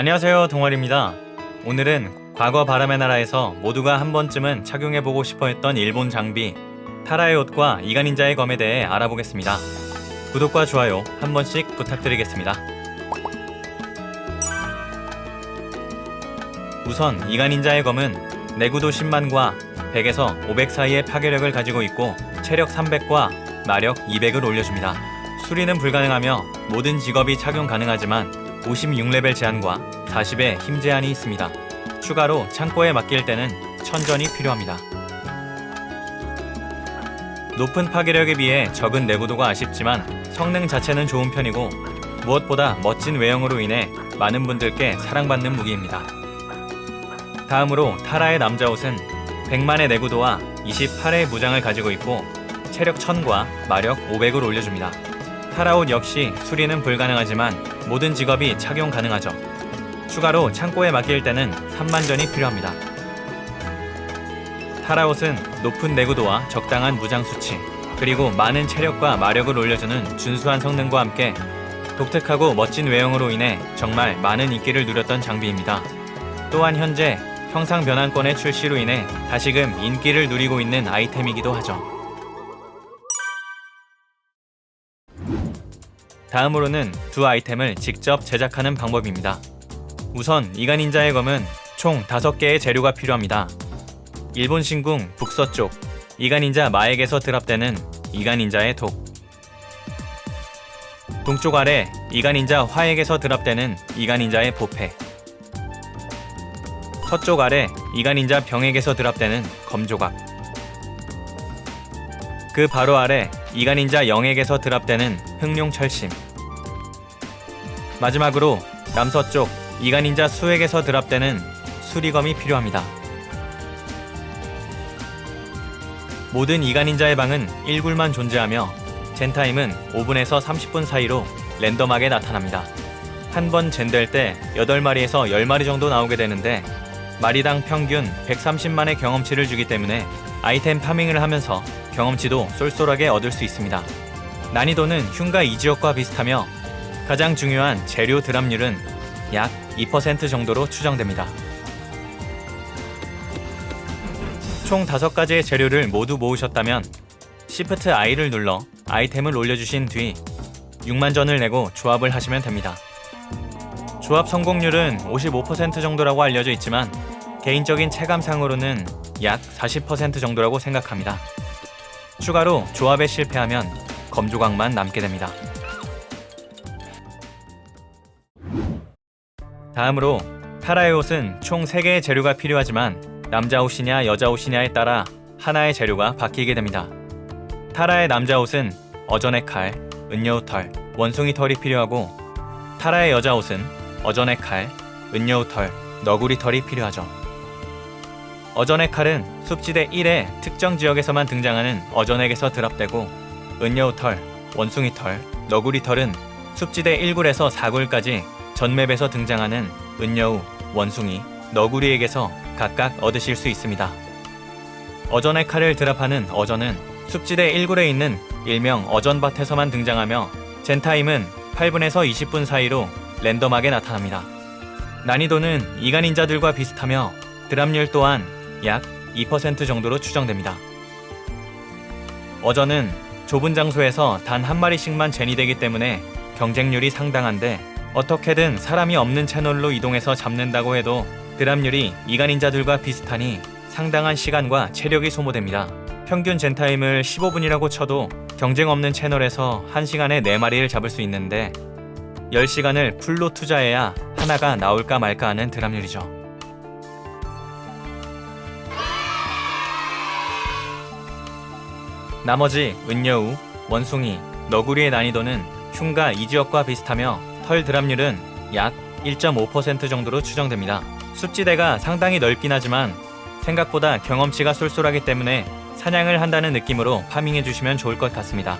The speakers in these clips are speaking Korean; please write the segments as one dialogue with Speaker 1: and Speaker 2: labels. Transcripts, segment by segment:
Speaker 1: 안녕하세요 동아리입니다. 오늘은 과거 바람의 나라에서 모두가 한 번쯤은 착용해보고 싶어 했던 일본 장비 타라의 옷과 이간인자의 검에 대해 알아보겠습니다. 구독과 좋아요 한 번씩 부탁드리겠습니다. 우선 이간인자의 검은 내구도 10만과 100에서 500 사이의 파괴력을 가지고 있고 체력 300과 마력 200을 올려줍니다. 수리는 불가능하며 모든 직업이 착용 가능하지만 56레벨 제한과 40의 힘 제한이 있습니다. 추가로 창고에 맡길 때는 천전이 필요합니다. 높은 파괴력에 비해 적은 내구도가 아쉽지만 성능 자체는 좋은 편이고 무엇보다 멋진 외형으로 인해 많은 분들께 사랑받는 무기입니다. 다음으로 타라의 남자 옷은 100만의 내구도와 28의 무장을 가지고 있고 체력 1000과 마력 500을 올려줍니다. 타라 옷 역시 수리는 불가능하지만 모든 직업이 착용 가능하죠. 추가로 창고에 맡길 때는 3만 전이 필요합니다. 타라 옷은 높은 내구도와 적당한 무장 수치, 그리고 많은 체력과 마력을 올려주는 준수한 성능과 함께 독특하고 멋진 외형으로 인해 정말 많은 인기를 누렸던 장비입니다. 또한 현재 형상 변환권의 출시로 인해 다시금 인기를 누리고 있는 아이템이기도 하죠. 다음으로는 두 아이템을 직접 제작하는 방법입니다. 우선 이간인자의 검은 총 5개의 재료가 필요합니다. 일본 신궁 북서쪽 이간인자 마액에서 드랍되는 이간인자의 독 동쪽 아래 이간인자 화액에서 드랍되는 이간인자의 보패 서쪽 아래 이간인자 병액에서 드랍되는 검조각 그 바로 아래 이간인자 영액에서 드랍되는 흑룡철심 마지막으로 남서쪽 이간인자 수액에서 드랍되는 수리검이 필요합니다. 모든 이간인자의 방은 1굴만 존재하며 젠타임은 5분에서 30분 사이로 랜덤하게 나타납니다. 한 번 젠될 때 8마리에서 10마리 정도 나오게 되는데 마리당 평균 130만의 경험치를 주기 때문에 아이템 파밍을 하면서 경험치도 쏠쏠하게 얻을 수 있습니다. 난이도는 흉가 이지역과 비슷하며 가장 중요한 재료 드랍률은 약 2% 정도로 추정됩니다. 총 5가지의 재료를 모두 모으셨다면 Shift I를 눌러 아이템을 올려주신 뒤 6만 전을 내고 조합을 하시면 됩니다. 조합 성공률은 55% 정도라고 알려져 있지만 개인적인 체감상으로는 약 40% 정도라고 생각합니다. 추가로 조합에 실패하면 검조각만 남게 됩니다. 다음으로 타라의 옷은 총 3개의 재료가 필요하지만 남자 옷이냐 여자 옷이냐에 따라 하나의 재료가 바뀌게 됩니다. 타라의 남자 옷은 어전의 칼, 은여우 털, 원숭이 털이 필요하고 타라의 여자 옷은 어전의 칼, 은여우 털, 너구리 털이 필요하죠. 어전의 칼은 숲지대 1의 특정 지역에서만 등장하는 어전액에서 드랍되고 은여우 털, 원숭이 털, 너구리 털은 숲지대 1굴에서 4굴까지 전맵에서 등장하는 은여우, 원숭이, 너구리에게서 각각 얻으실 수 있습니다. 어전의 칼을 드랍하는 어전은 숲지대 1굴에 있는 일명 어전밭에서만 등장하며 젠타임은 8분에서 20분 사이로 랜덤하게 나타납니다. 난이도는 이간인자들과 비슷하며 드랍률 또한 약 2% 정도로 추정됩니다. 어전은 좁은 장소에서 단 한 마리씩만 제니되기 때문에 경쟁률이 상당한데 어떻게든 사람이 없는 채널로 이동해서 잡는다고 해도 드랍률이 이간인자들과 비슷하니 상당한 시간과 체력이 소모됩니다. 평균 젠타임을 15분이라고 쳐도 경쟁 없는 채널에서 1시간에 4마리를 잡을 수 있는데 10시간을 풀로 투자해야 하나가 나올까 말까 하는 드랍률이죠. 나머지 은여우, 원숭이, 너구리의 난이도는 흉가 이 지역과 비슷하며 털 드랍률은 약 1.5% 정도로 추정됩니다. 숲지대가 상당히 넓긴 하지만 생각보다 경험치가 쏠쏠하기 때문에 사냥을 한다는 느낌으로 파밍해 주시면 좋을 것 같습니다.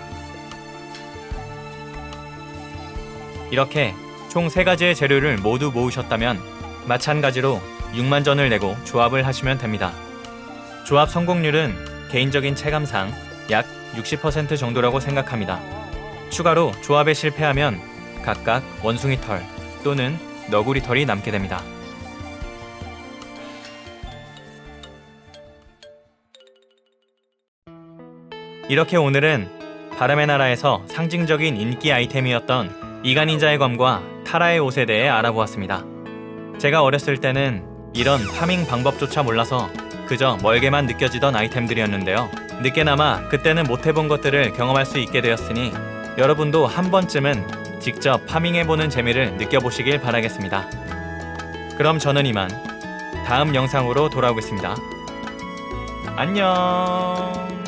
Speaker 1: 이렇게 총 3가지의 재료를 모두 모으셨다면 마찬가지로 6만 전을 내고 조합을 하시면 됩니다. 조합 성공률은 개인적인 체감상 약 60% 정도라고 생각합니다. 추가로 조합에 실패하면 각각 원숭이 털 또는 너구리 털이 남게 됩니다. 이렇게 오늘은 바람의 나라에서 상징적인 인기 아이템이었던 이가닌자의 검과 타라의 옷에 대해 알아보았습니다. 제가 어렸을 때는 이런 파밍 방법조차 몰라서 그저 멀게만 느껴지던 아이템들이었는데요. 늦게나마 그때는 못해본 것들을 경험할 수 있게 되었으니 여러분도 한 번쯤은 직접 파밍해보는 재미를 느껴보시길 바라겠습니다. 그럼 저는 이만 다음 영상으로 돌아오겠습니다. 안녕.